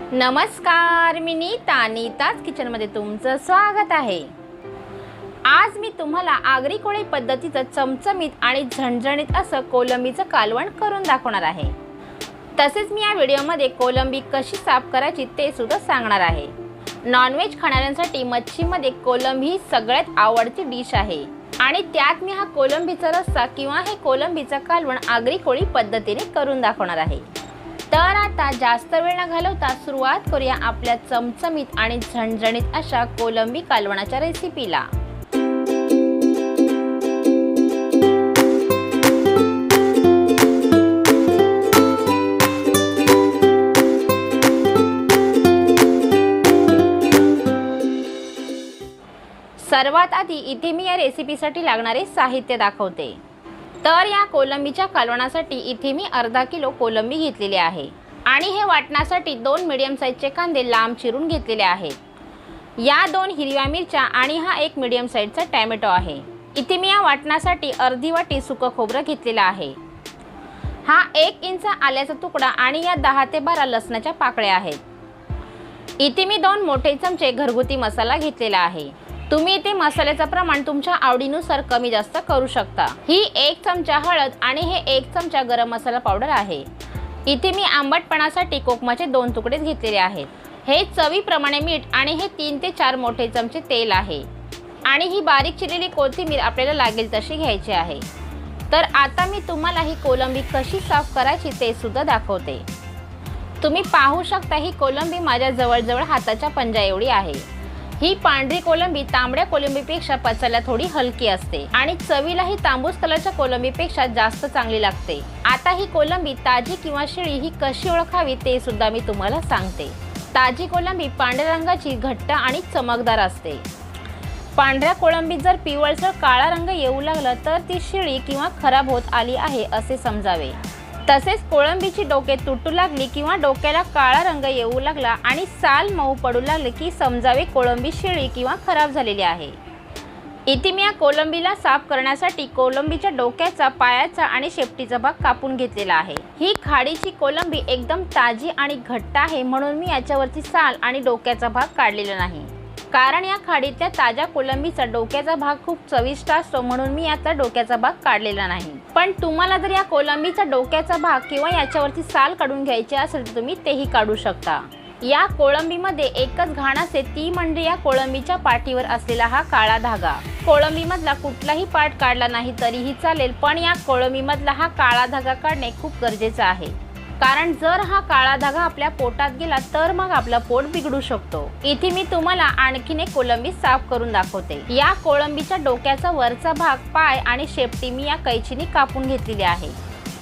नमस्कार मी नीता. नीताच किचनमध्ये तुमचं स्वागत आहे. आज मी तुम्हाला आगरी कोळी पद्धतीचं चमचमीत आणि झणझणीत असं कोलंबीचं कालवण करून दाखवणार आहे. तसेच मी या व्हिडिओमध्ये कोलंबी कशी साफ करायची ते सुद्धा सांगणार आहे. नॉनव्हेज खाणाऱ्यांसाठी मच्छीमध्ये कोलंबी ही सगळ्यात आवडती डिश आहे. आणि त्यात मी हा कोलंबीचा रस्सा किंवा हे कोलंबीचं कालवण आगरी कोळी पद्धतीने करून दाखवणार आहे. तर आता जास्त वेळ न घालवता सुरुवात करूया आपल्या चमचमीत आणि झणझणीत अशा कोलंबी कालवणाच्या रेसिपीला सर्वात आधी इथे मी या रेसिपीसाठी लागणारे साहित्य दाखवते. तर या कोलंबीच्या कालवणासाठी इथे मी अर्धा किलो कोलंबी घेतलेली आहे. आणि हे वाटण्यासाठी दोन मिडियम साईजचे कांदे लांब चिरून घेतलेले आहेत. या दोन हिरव्या मिरच्या आणि हा एक मिडियम साईजचा टॅमॅटो आहे. इथे मी या वाटण्यासाठी अर्धी वाटी सुकं खोबरं घेतलेलं आहे. हा एक इंच आल्याचा तुकडा आणि या दहा ते बारा लसणाच्या पाकळ्या आहेत. इथे मी दोन मोठे चमचे घरगुती मसाला घेतलेला आहे. तुम्ही इथे मसाल्याचं प्रमाण तुमच्या आवडीनुसार कमी जास्त करू शकता. ही एक चमचा हळद आणि हे एक चमचा गरम मसाला पावडर आहे. इथे मी आंबटपणासाठी कोकमाचे दोन तुकडेच घेतलेले आहेत. हे चवीप्रमाणे मीठ आणि हे तीन ते चार मोठे चमचे तेल आहे. आणि ही बारीक चिरलेली कोथिंबीर आपल्याला लागेल तशी घ्यायची आहे. तर आता मी तुम्हाला ही कोलंबी कशी साफ करायची ते सुद्धा दाखवते. तुम्ही पाहू शकता ही कोलंबी माझ्या जवळजवळ हाताच्या पंजा एवढी आहे. ही पांढरी कोलंबी तांबड्या कोलंबीपेक्षा पचायला थोडी हलकी असते आणि चवीला ही तांबूस कलरच्या कोलंबीपेक्षा जास्त चांगली लागते. आता ही कोलंबी ताजी किंवा शिळी ही कशी ओळखावी ते सुद्धा मी तुम्हाला सांगते. ताजी कोलंबी पांढऱ्या रंगाची घट्ट आणि चमकदार असते. पांढऱ्या कोळंबीत जर पिवळसर काळा रंग येऊ लागला तर ती शिळी किंवा खराब होत आली आहे असे समजावे. तसेच कोळंबीची डोके तुटू लागली किंवा डोक्याला काळा रंग येऊ लागला आणि साल मऊ पडू लागले की समजावे कोळंबी शिळी किंवा खराब झालेली आहे. इथे मी या कोलंबीला साफ करण्यासाठी कोलंबीच्या डोक्याचा पायाचा आणि शेपटीचा भाग कापून घेतलेला आहे. ही खाडीची कोलंबी एकदम ताजी आणि घट्ट आहे म्हणून मी याच्यावरची साल आणि डोक्याचा भाग काढलेला नाही. कारण या खाडीतल्या ताज्या कोलंबीचा डोक्याचा भाग खूप चविष्ट असतो म्हणून मी याचा डोक्याचा भाग काढलेला नाही. पण तुम्हाला जर या कोलंबीचा डोक्याचा भाग किंवा याच्यावरची साल काढून घ्यायची असेल तर तुम्ही तेही काढू शकता. या कोळंबीमध्ये एकच घाण असते ती म्हणजे या कोळंबीच्या पाठीवर असलेला हा काळा धागा. कोळंबीमधला कुठलाही पाठ काढला नाही तरीही चालेल पण या कोळंबीमधला हा काळा धागा काढणे खूप गरजेचं आहे. कारण जर हा काळा धागा आपल्या पोटात गेला तर मग आपलं पोट बिघडू शकतो. इथे मी तुम्हाला आणखीन एक कोळंबी साफ करून दाखवते. या कोळंबीच्या डोक्याचा वरचा भाग पाय आणि शेपटी मी या कैचीने कापून घेतलेली आहे.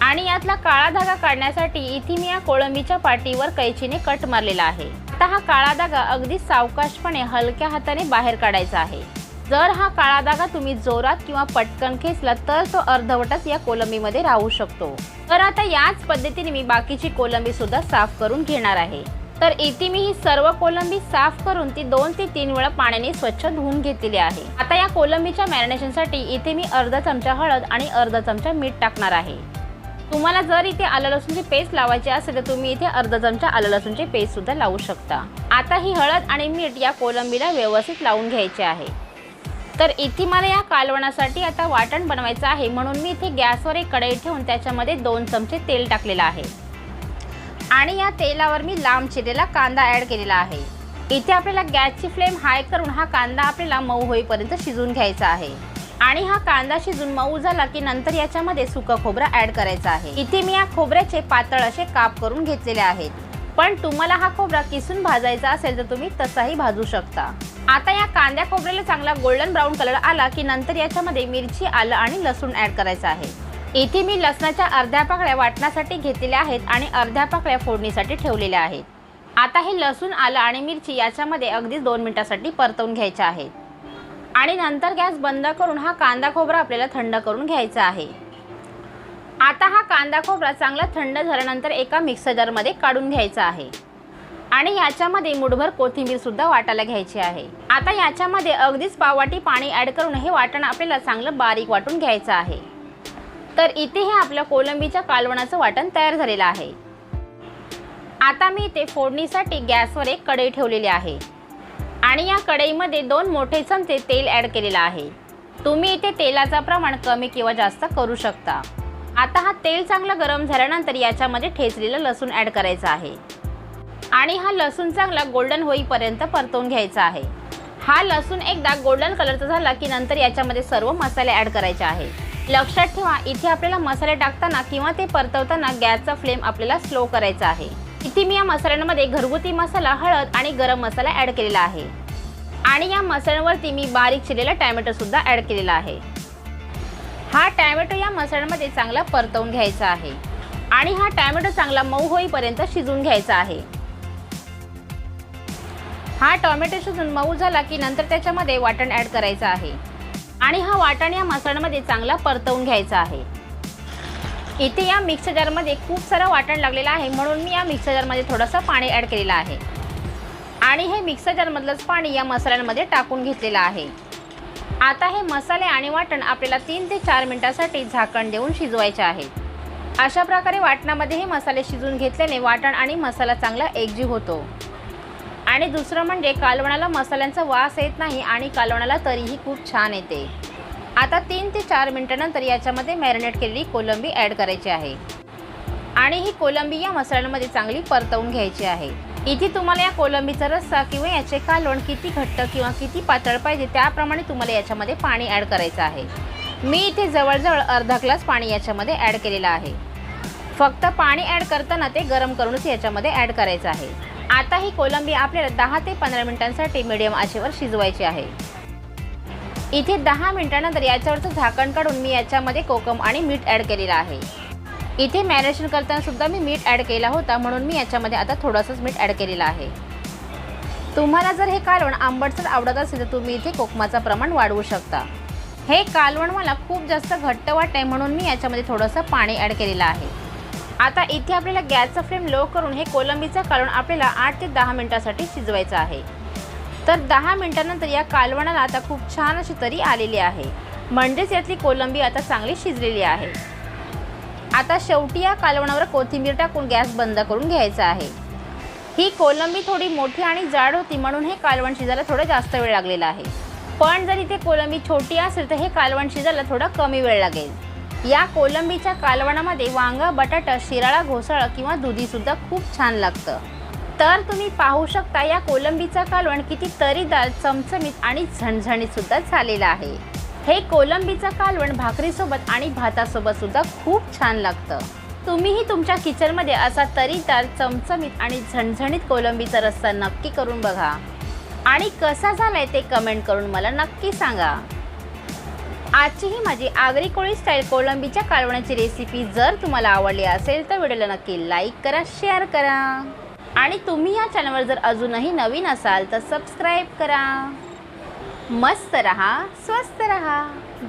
आणि यातला काळा धागा काढण्यासाठी इथे मी या कोळंबीच्या पाठीवर कैचीने कट मारलेला आहे. आता हा काळा धागा अगदी सावकाशपणे हलक्या हाताने बाहेर काढायचा आहे. जर हा काळा धागा तुम्ही जोरात किंवा पटकन खेचला तर तो अर्धवटच या कोलंबीमध्ये राहू शकतो. तर आता याच पद्धतीने मी बाकीची कोलंबी सुद्धा साफ करून घेणार आहे. तर इथे मी ही सर्व कोलंबी साफ करून ती दोन ते तीन वेळा पाण्याने स्वच्छ धुवून घेतलेली आहे. आता या कोलंबीच्या मॅरिनेशनसाठी इथे मी अर्धा चमचा हळद आणि अर्धा चमचा मीठ टाकणार आहे. तुम्हाला जर इथे आलं लसूणची पेस्ट लावायची असेल तर तुम्ही इथे अर्धा चमचा आलं लसूणची पेस्ट सुद्धा लावू शकता. आता ही हळद आणि मीठ या कोलंबीला व्यवस्थित लावून घ्यायचे आहे. तर इथे मला या कालवणासाठी आता वाटण बनवायचं आहे. म्हणून मी इथे गॅसवर एक कढई ठेवून त्याच्यामध्ये दोन चमचे तेल टाकलेलं आहे. आणि या तेलावर मी लांब चिरलेला कांदा ॲड केलेला आहे. इथे आपल्याला गॅसची फ्लेम हाय करून हा कांदा आपल्याला मऊ होईपर्यंत शिजून घ्यायचा आहे. आणि हा कांदा शिजून मऊ झाला की नंतर याच्यामध्ये सुकं खोबरं ॲड करायचं आहे. इथे मी या खोबऱ्याचे पातळ असे काप करून घेतलेले आहेत. पण तुम्हाला हा खोबरा किसून भाजायचा असेल तर तुम्ही तसाही भाजू शकता. आता या कांद्या खोबऱ्याला चांगला गोल्डन ब्राऊन कलर आला की नंतर याच्यामध्ये मिरची आलं आणि लसूण ॲड करायचं आहे. इथे मी लसणाच्या अर्ध्या पाकळ्या वाटण्यासाठी घेतलेल्या आहेत आणि अर्ध्या पाकळ्या फोडणीसाठी ठेवलेल्या आहेत. आता हे लसूण आलं आणि मिरची याच्यामध्ये अगदीच दोन मिनिटासाठी परतवून घ्यायच्या आहेत आणि नंतर गॅस बंद करून हा कांदा खोबरा आपल्याला थंड करून घ्यायचा आहे. आता हा कांदा खोबरा चांगला थंड झाल्यानंतर एका मिक्सर जारमध्ये काढून घ्यायचा आहे. आणि याच्यामध्ये मुठभर कोथिंबीर सुद्धा वाटायला घ्यायची आहे. आता याच्यामध्ये अगदीच पाववाटी पाणी ॲड करून हे वाटण आपल्याला चांगलं बारीक वाटून घ्यायचं आहे. तर इथे हे आपल्या कोलंबीच्या कालवणाचं वाटण तयार झालेलं आहे. आता मी इथे फोडणीसाठी गॅसवर एक कढई ठेवलेली आहे. आणि या कढईमध्ये दोन मोठे चमचे तेल ॲड केलेलं आहे. तुम्ही इथे तेलाचा प्रमाण कमी किंवा जास्त करू शकता. आता हा तेल चांगलं गरम झाल्यानंतर याच्यामध्ये ठेचलेलं लसूण ॲड करायचं आहे. आणि हा लसूण चांगला गोल्डन होईपर्यंत परतवून घ्यायचा आहे. हा लसूण एकदा गोल्डन कलरचा झाला की नंतर याच्यामध्ये सर्व मसाले ॲड करायचे आहे. लक्षात ठेवा इथे आपल्याला मसाले टाकताना किंवा ते परतवताना गॅसचा फ्लेम आपल्याला स्लो करायचा आहे. इथे मी या मसाल्यांमध्ये घरगुती मसाला हळद आणि गरम मसाला ॲड केलेला आहे. आणि या मसाल्यांवरती मी बारीक चिरलेला टॅमॅटोसुद्धा ॲड केलेला आहे. हा टॅमॅटो या मसाल्यांमध्ये चांगला परतवून घ्यायचा आहे. आणि हा टॅमॅटो चांगला मऊ होईपर्यंत शिजवून घ्यायचा आहे. हा टोमॅटो शिजून मऊ झाला की नंतर त्याच्यामध्ये वाटण ॲड करायचं आहे. आणि हा वाटण या मसाल्यामध्ये चांगला परतवून घ्यायचा आहे. इथे या मिक्सर जारमध्ये खूप सारं वाटण लागलेलं आहे म्हणून मी या मिक्सर जारमध्ये थोडंसं पाणी ॲड केलेलं आहे. आणि हे मिक्सर जारमधलंच पाणी या मसाल्यांमध्ये टाकून घेतलेलं आहे. आता हे मसाले आणि वाटण आपल्याला तीन ते चार मिनटासाठी झाकण देऊन शिजवायचे आहे. अशा प्रकारे वाटणामध्ये हे मसाले शिजवून घेतल्याने वाटण आणि मसाला चांगला एकजीव होतो. आणि दुसरं म्हणजे कालवणाला मसाल्यांचा वास येत नाही आणि कालवणाला तरीही खूप छान येते. आता तीन ते चार मिनटानंतर याच्यामध्ये मॅरिनेट केलेली कोलंबी ॲड करायची आहे. आणि ही कोलंबी या मसाल्यांमध्ये चांगली परतवून घ्यायची आहे. इथे तुम्हाला या कोलंबीचा रस्सा किंवा याचे कालवण किती घट्ट किंवा किती पातळ पाहिजे त्याप्रमाणे तुम्हाला याच्यामध्ये पाणी ॲड करायचं आहे. मी इथे जवळजवळ अर्धा ग्लास पाणी याच्यामध्ये ॲड केलेलं आहे. फक्त पाणी ॲड करताना ते गरम करूनच याच्यामध्ये ॲड करायचं आहे. आता ही कोलंबी आपल्याला दहा ते पंधरा मिनिटांसाठी मिडियम आचेवर शिजवायची आहे. इथे दहा मिनिटानंतर याच्यावरचं झाकण काढून मी याच्यामध्ये कोकम आणि मीठ ॲड केलेलं आहे. इथे मॅरिनेशन करताना सुद्धा मी मीठ ॲड केला होता म्हणून मी याच्यामध्ये आता थोडंसंच मीठ ॲड केलेलं आहे. तुम्हाला जर हे कालवण आंबटसर आवडत असेल तर तुम्ही इथे कोकमाचं प्रमाण वाढवू शकता. हे कालवण मला खूप जास्त घट्ट वाटते म्हणून मी याच्यामध्ये थोडंसं पाणी ॲड केलेलं आहे. आता इथे आपल्याला गॅसचा फ्लेम लो करून हे कोलंबीचं कालवण आपल्याला आठ ते दहा मिनटासाठी शिजवायचं आहे. तर दहा मिनटानंतर या कालवणाला आता खूप छान अशी तरी आलेली आहे. म्हणजेच यातली कोलंबी आता चांगली शिजलेली आहे. आता शेवटी या कालवणावर कोथिंबीर टाकून गॅस बंद करून घ्यायचा आहे. ही कोलंबी थोडी मोठी आणि जाड होती म्हणून हे कालवण शिजायला थोडं जास्त वेळ लागलेला आहे. पण जर इथे कोलंबी छोटी असेल तर हे कालवण शिजायला थोडं कमी वेळ लागेल. या कोलंबीच्या कालवणामध्ये वांगा बटाटा शिराळा घोसाळा किंवा दुधीसुद्धा खूप छान लागतं. तर तुम्ही पाहू शकता या कोलंबीचा कालवण किती तरीदार चमचमीत आणि झणझणीतसुद्धा झालेलं झालेला आहे. हे कोलंबीचं कालवण भाकरीसोबत आणि भातासोबतसुद्धा खूप छान लागतं. तुम्हीही तुमच्या किचनमध्ये असा तरीदार चमचमीत आणि झणझणीत कोलंबीचा रस्सा नक्की करून बघा. आणि कसा झालाय ते कमेंट करून मला नक्की सांगा. आजची ही माझी आगरी कोळी स्टाईल कोळंबीच्या कालवण्याची रेसिपी जर तुम्हाला आवडली असेल तर व्हिडिओला नक्की लाईक करा शेअर करा. आणि तुम्ही या चॅनलवर जर अजूनही नवीन असाल तर सबस्क्राईब करा. मस्त रहा स्वस्त रहा.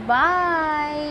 बाय